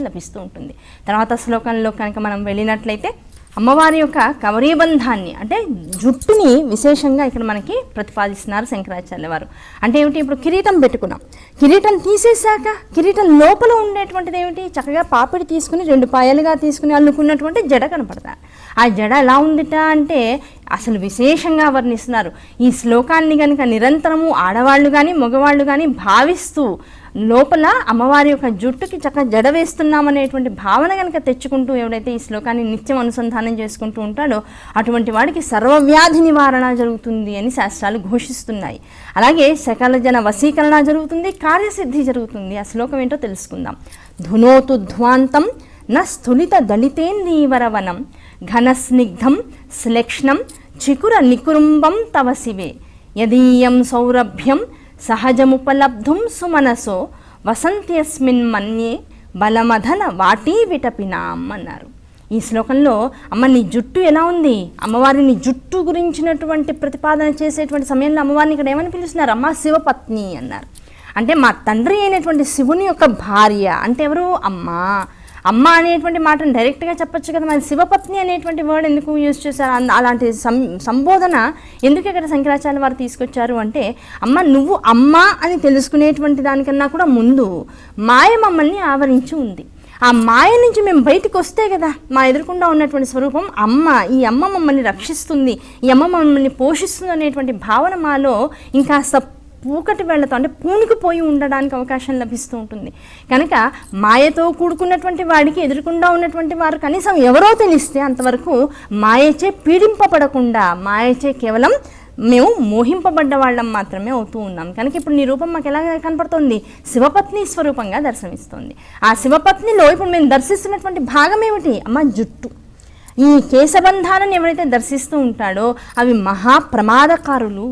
లభిస్తూ ఉంటుంది. తర్వాత శ్లోకంలో కనుక మనం వెళ్ళినట్లయితే అమ్మవారి యొక్క కవరీబంధాన్ని అంటే జుట్టుని విశేషంగా ఇక్కడ మనకి ప్రతిపాదిస్తున్నారు శంకరాచార్య వారు. అంటే ఏమిటి? ఇప్పుడు కిరీటం పెట్టుకున్నాం. కిరీటం తీసేశాక కిరీటం లోపల ఉండేటువంటిది ఏమిటి? చక్కగా పాపిడి తీసుకుని రెండు పాయలుగా తీసుకుని అల్లుకున్నటువంటి జడ కనపడతా ఆ జడ ఎలా ఉందిట అంటే అసలు విశేషంగా వర్ణిస్తున్నారు. ఈ శ్లోకాన్ని కనుక నిరంతరము ఆడవాళ్ళు కానీ మగవాళ్ళు కానీ భావిస్తూ లోపల అమ్మవారి యొక్క జుట్టుకి చక్కగా జడ వేస్తున్నామనేటువంటి భావన కనుక తెచ్చుకుంటూ ఎవడైతే ఈ శ్లోకాన్ని నిత్యం అనుసంధానం చేసుకుంటూ ఉంటాడో అటువంటి వాడికి సర్వవ్యాధి నివారణ జరుగుతుంది అని శాస్త్రాలు ఘోషిస్తున్నాయి. అలాగే సకల జన వశీకరణ జరుగుతుంది కార్యసిద్ధి జరుగుతుంది. ఆ శ్లోకం ఏంటో తెలుసుకుందాం. ధునోతు ధ్వాంతం న స్థులిత దళితేందీవరవనం ఘనస్నిగ్ధం శ్లేక్ష్ణం చికుర నికురుంబం తవ శివే యదీయం సౌరభ్యం సహజముపలబ్ధుం సుమనసో వసంత్యస్మిన్ మన్యే బలమధన వాటీ విటపినాం అన్నారు. ఈ శ్లోకంలో అమ్మ నీ జుట్టు ఎలా ఉంది? అమ్మవారి నీ జుట్టు గురించినటువంటి ప్రతిపాదన చేసేటువంటి సమయంలో అమ్మవారిని ఇక్కడ ఏమని పిలుస్తున్నారు? అమ్మ శివపత్ని అన్నారు. అంటే మా తండ్రి అయినటువంటి శివుని యొక్క భార్య అంటే ఎవరు? అమ్మ. అమ్మ అనేటువంటి మాటను డైరెక్ట్గా చెప్పొచ్చు కదా. మరి శివపత్ని అనేటువంటి వర్డ్ ఎందుకు యూజ్ చేశారు? అన్న- అలాంటి సం సంబోధన ఎందుకు ఇక్కడ శంకరాచార్య వారు తీసుకొచ్చారు అంటే అమ్మ నువ్వు అమ్మ అని తెలుసుకునేటువంటి దానికన్నా కూడా ముందు మాయ మమ్మల్ని ఆవరించి ఉంది. ఆ మాయ నుంచి మేము బయటకు వస్తే కదా మా ఎదురుకుండా ఉన్నటువంటి స్వరూపం అమ్మ ఈ అమ్మ మమ్మల్ని రక్షిస్తుంది ఈ అమ్మ మమ్మల్ని పోషిస్తుంది అనేటువంటి భావన మాలో ఇంకా సప్ పూకటి వేళ్ళతో అంటే పూనుకుపోయి ఉండడానికి అవకాశం లభిస్తూ ఉంటుంది. కనుక మాయతో కూడుకున్నటువంటి వాడికి ఎదురుకుండా ఉన్నటువంటి వారు కనీసం ఎవరో తెలిస్తే అంతవరకు మాయచే పీడింపబడకుండా మాయచే కేవలం మేము మోహింపబడ్డ వాళ్ళం మాత్రమే అవుతూ ఉన్నాం. కనుక ఇప్పుడు నీ రూపం మాకు ఎలా కనపడుతుంది? శివపత్ని స్వరూపంగా దర్శనమిస్తుంది. ఆ శివపత్నిలో ఇప్పుడు మేము దర్శిస్తున్నటువంటి భాగం ఏమిటి? అమ్మ జుట్టు. ఈ కేశబంధాలను ఎవరైతే దర్శిస్తూ ఉంటాడో అవి మహా ప్రమాదకారులు.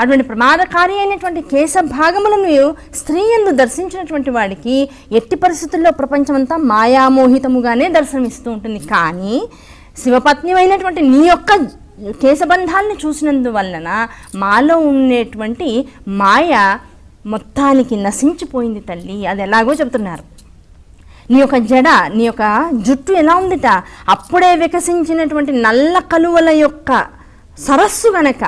అటువంటి ప్రమాదకారి అయినటువంటి కేశ భాగములను స్త్రీ ఎందు దర్శించినటువంటి వాడికి ఎట్టి పరిస్థితుల్లో ప్రపంచమంతా మాయామోహితముగానే దర్శనమిస్తూ ఉంటుంది. కానీ శివపత్నిమైనటువంటి నీ యొక్క కేశబంధాన్ని చూసినందువలన మాలో ఉండేటువంటి మాయ మొత్తానికి నశించిపోయింది తల్లి. అది ఎలాగో చెబుతున్నారు. నీ యొక్క జడ నీ యొక్క జుట్టు ఎలా ఉందిట? అప్పుడే వికసించినటువంటి నల్ల కలువల యొక్క సరస్సు గనక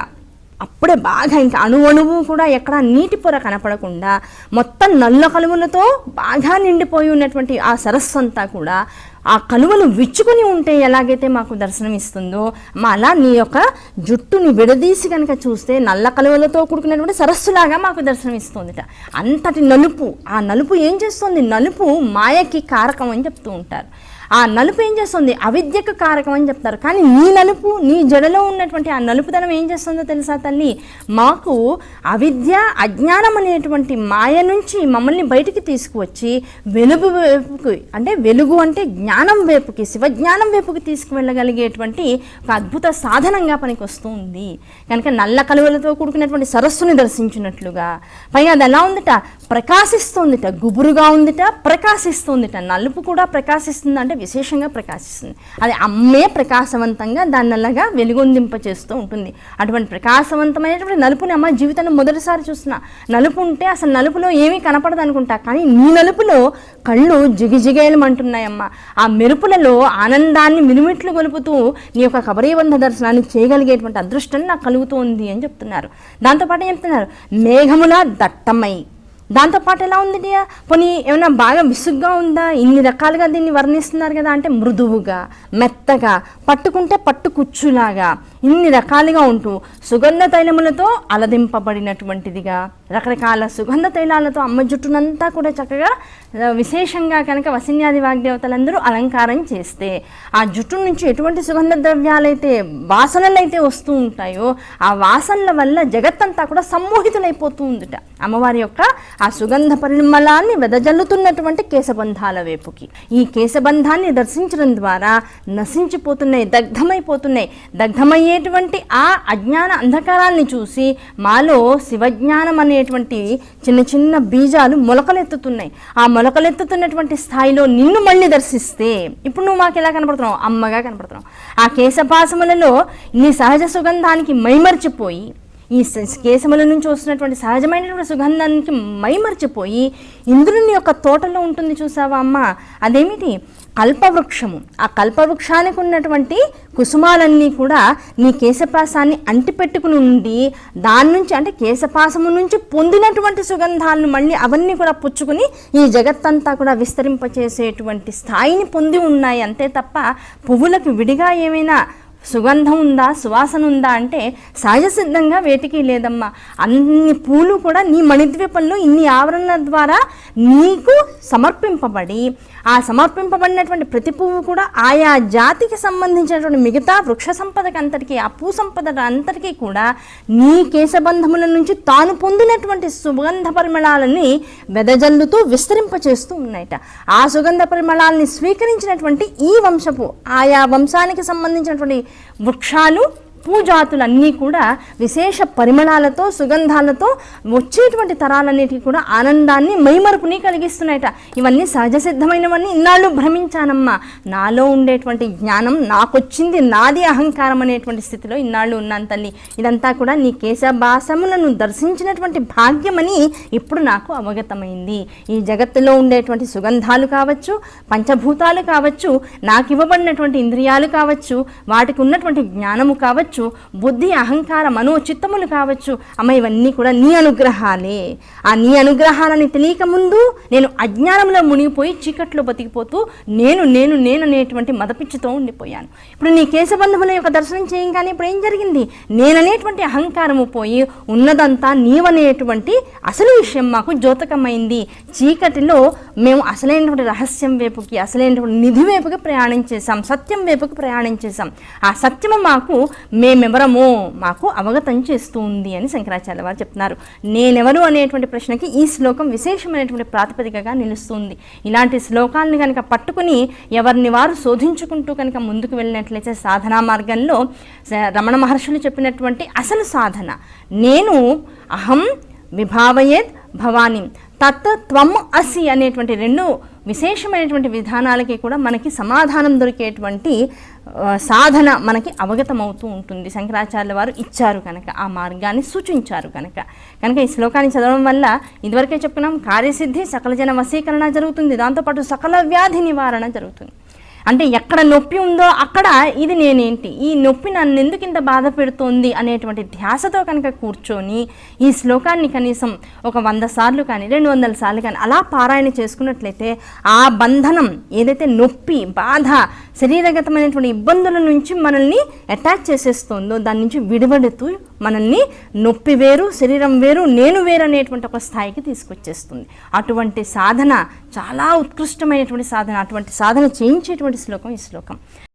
అప్పుడే బాగా ఇంకా అణు అణువు కూడా ఎక్కడ నీటి పొర కనపడకుండా మొత్తం నల్ల కలుగులతో బాగా నిండిపోయి ఉన్నటువంటి ఆ సరస్సు అంతా కూడా ఆ కలువలు విచ్చుకొని ఉంటే ఎలాగైతే మాకు దర్శనం ఇస్తుందో మా అలా నీ యొక్క జుట్టుని విడదీసి కనుక చూస్తే నల్ల కలువలతో కూడుకున్నటువంటి సరస్సులాగా మాకు దర్శనం ఇస్తుందిట. అంతటి నలుపు ఆ నలుపు ఏం చేస్తుంది? నలుపు మాయకి కారకం అని చెప్తూ ఉంటారు. ఆ నలుపు ఏం చేస్తుంది? అవిద్యకు కారకం అని చెప్తారు. కానీ నీ నలుపు నీ జడలో ఉన్నటువంటి ఆ నలుపుదనం ఏం చేస్తుందో తెలుసా తల్లి? మాకు అవిద్య అజ్ఞానం అనేటువంటి మాయ నుంచి మమ్మల్ని బయటికి తీసుకువచ్చి వెలుగు వైపుకి అంటే వెలుగు అంటే జ్ఞానం వైపుకి శివజ్ఞానం వైపుకి తీసుకువెళ్ళగలిగేటువంటి ఒక అద్భుత సాధనంగా పనికొస్తూ ఉంది కనుక నల్ల కలువలతో కూడుకున్నటువంటి సరస్సుని దర్శించినట్లుగా పైగా అది ఎలా ఉందిట? ప్రకాశిస్తోందిట గుబురుగా ఉందిట ప్రకాశిస్తోందిట. నలుపు కూడా ప్రకాశిస్తుంది అంటే విశేషంగా ప్రకాశిస్తుంది. అది అమ్మే ప్రకాశవంతంగా దాన్ని అలాగా వెలుగొందింప చేస్తూ ఉంటుంది. అటువంటి ప్రకాశవంతమైనటువంటి నలుపుని అమ్మ జీవితంలో మొదటిసారి చూస్తున్నా నలుపు ఉంటే అసలు నలుపులో ఏమీ కనపడదు అనుకుంటా కానీ నీ నలుపులో కళ్ళు జిగిజిగేలమంటున్నాయమ్మ. ఆ మెరుపులలో ఆనందాన్ని మిరుమిట్లు గొలుపుతూ నీ యొక్క కబరీబంధ దర్శనాన్ని చేయగలిగేటువంటి అదృష్టం నాకు కలుగుతోంది అని చెప్తున్నారు. దాంతోపాటు ఏం చెప్తున్నారు? మేఘముల దట్టమై. దాంతోపాటు ఎలా ఉంది పోనీ ఏమైనా బాగా విసుగ్గా ఉందా? ఇన్ని రకాలుగా దీన్ని వర్ణిస్తున్నారు కదా అంటే మృదువుగా మెత్తగా పట్టుకుంటే పట్టుకుచ్చులాగా ఇన్ని రకాలుగా ఉంటూ సుగంధ తైలములతో అలదింపబడినటువంటిదిగా. రకరకాల సుగంధ తైలాలతో అమ్మ జుట్టునంతా కూడా చక్కగా విశేషంగా కనుక వసిన్యాది వాగ్దేవతలందరూ అలంకారం చేస్తే ఆ జుట్టు నుంచి ఎటువంటి సుగంధ ద్రవ్యాలైతే వాసనలైతే వస్తూ ఉంటాయో ఆ వాసనల వల్ల జగత్తంతా కూడా సమ్మోహితులైపోతూ ఉందిట. అమ్మవారి యొక్క ఆ సుగంధ పరిమళాన్ని వెదజల్లుతున్నటువంటి కేశబంధాల వైపుకి. ఈ కేశబంధాన్ని దర్శించడం ద్వారా నశించిపోతున్నాయి దగ్ధమైపోతున్నాయి. దగ్ధమయ్యే అనేటువంటి ఆ అజ్ఞాన అంధకారాన్ని చూసి మాలో శివజ్ఞానం అనేటువంటి చిన్న చిన్న బీజాలు మొలకలెత్తుతున్నాయి. ఆ మొలకలెత్తుతున్నటువంటి స్థాయిలో నిన్ను మళ్ళీ దర్శిస్తే ఇప్పుడు నువ్వు మాకు ఎలా కనపడుతున్నావు? అమ్మగా కనపడుతున్నావు. ఆ కేశపాసములలో నీ సహజ సుగంధానికి మైమర్చిపోయి ఈ కేశముల నుంచి వస్తున్నటువంటి సహజమైనటువంటి సుగంధానికి మైమర్చిపోయి ఇంద్రుని యొక్క తోటలో ఉంటుంది చూసావా అమ్మ? అదేమిటి? కల్పవృక్షము. ఆ కల్పవృక్షానికి ఉన్నటువంటి కుసుమాలన్నీ కూడా నీ కేశపాసాన్ని అంటిపెట్టుకుని ఉండి దాని నుంచి అంటే కేశపాసము నుంచి పొందినటువంటి సుగంధాలను మళ్ళీ అవన్నీ కూడా పుచ్చుకుని ఈ జగత్తంతా కూడా విస్తరింపచేసేటువంటి స్థాయిని పొంది ఉన్నాయి. అంతే తప్ప పువ్వులకు విడిగా ఏమైనా సుగంధం ఉందా సువాసన ఉందా అంటే సహజ సిద్ధంగా వేటికి లేదమ్మా. అన్ని పూలు కూడా నీ మణిద్వీపంలో ఇన్ని ఆవరణల ద్వారా నీకు సమర్పింపబడి ఆ సమర్పింపబడినటువంటి ప్రతి పువ్వు కూడా ఆయా జాతికి సంబంధించినటువంటి మిగతా వృక్ష సంపదకి అంతటికీ ఆ పూ సంపద అంతటికీ కూడా నీ కేశబంధముల నుంచి తాను పొందినటువంటి సుగంధ పరిమళాలని వెదజల్లుతూ విస్తరింపచేస్తూ ఉన్నాయట. ఆ సుగంధ పరిమళాలని స్వీకరించినటువంటి ఈ వంశపు ఆయా వంశానికి సంబంధించినటువంటి వృక్షాలు పూజాతులన్నీ కూడా విశేష పరిమళాలతో సుగంధాలతో వచ్చేటువంటి తరాలన్నిటికీ కూడా ఆనందాన్ని మైమరుపుని కలిగిస్తున్నాయట. ఇవన్నీ సహజ సిద్ధమైనవన్నీ ఇన్నాళ్ళు భ్రమించానమ్మా. నాలో ఉండేటువంటి జ్ఞానం నాకొచ్చింది నాది అహంకారం అనేటువంటి స్థితిలో ఇన్నాళ్ళు ఉన్నాను తల్లి. ఇదంతా కూడా నీ కేశభాసములను దర్శించినటువంటి భాగ్యమని ఇప్పుడు నాకు అవగతమైంది. ఈ జగత్తులో ఉండేటువంటి సుగంధాలు కావచ్చు పంచభూతాలు కావచ్చు నాకు ఇవ్వబడినటువంటి ఇంద్రియాలు కావచ్చు వాటికి ఉన్నటువంటి జ్ఞానము కావచ్చు బుద్ధి అహంకార మనో చిత్తములు కావచ్చు అమ్మ ఇవన్నీ కూడా నీ అనుగ్రహాలే. ఆ నీ అనుగ్రహాలని తెలియక ముందు నేను అజ్ఞానంలో మునిగిపోయి చీకట్లో బతికిపోతూ నేను నేను నేను అనేటువంటి మదపిచ్చుతో ఉండిపోయాను. ఇప్పుడు నీ కేశబంధముల యొక్క దర్శనం చేయగానే ఇప్పుడు ఏం జరిగింది? నేననేటువంటి అహంకారము పోయి ఉన్నదంతా నీవనేటువంటి అసలు విషయం మాకు ద్యోతకమైంది చీకటిలో మేము అసలైనటువంటి రహస్యం వైపుకి అసలైనటువంటి నిధి వైపుకి ప్రయాణం చేశాం సత్యం వైపుకి ప్రయాణం చేశాం. ఆ సత్యము మాకు మేమెవరము మాకు అవగతం చేస్తూ ఉంది అని శంకరాచార్య వారు చెప్తున్నారు. నేనెవరు అనేటువంటి ప్రశ్నకి ఈ శ్లోకం విశేషమైనటువంటి ప్రాతిపదికగా నిలుస్తుంది. ఇలాంటి శ్లోకాలను కనుక పట్టుకుని ఎవరిని వారు శోధించుకుంటూ కనుక ముందుకు వెళ్ళినట్లయితే సాధనా మార్గంలో రమణ మహర్షులు చెప్పినటువంటి అసలు సాధన. నేను అహం విభావయేత్ భవాని. తత్ త్వం అసి అనేటువంటి రెండు విశేషమైనటువంటి విధానాలకి కూడా మనకి సమాధానం దొరికేటువంటి సాధన మనకి అవగతమవుతూ ఉంటుంది. శంకరాచార్యుల వారు ఇచ్చారు కనుక ఆ మార్గాన్ని సూచించారు కనుక. కనుక ఈ శ్లోకాన్ని చదవడం వల్ల ఇదివరకే చెప్పుకున్నాం కార్యసిద్ధి సకల జన వశీకరణ జరుగుతుంది. దాంతోపాటు సకల వ్యాధి నివారణ జరుగుతుంది. అంటే ఎక్కడ నొప్పి ఉందో అక్కడ ఇది నేనేంటి? ఈ నొప్పి నన్ను ఎందుకు ఇంత బాధ పెడుతోంది అనేటువంటి ధ్యాసతో కనుక కూర్చొని ఈ శ్లోకాన్ని కనీసం ఒక వంద సార్లు కానీ రెండు వందల సార్లు కానీ అలా పారాయణ చేసుకున్నట్లయితే ఆ బంధనం ఏదైతే నొప్పి బాధ శరీరగతమైనటువంటి ఇబ్బందుల నుంచి మనల్ని అటాచ్ చేసేస్తుందో దాని నుంచి విడివడుతూ మనల్ని నొప్పి వేరు శరీరం వేరు నేను వేరు అనేటువంటి ఒక స్థాయికి తీసుకొచ్చేస్తుంది. అటువంటి సాధన చాలా ఉత్కృష్టమైనటువంటి సాధన అటువంటి సాధన చేయించేటువంటి శ్లోకం ఈ శ్లోకం.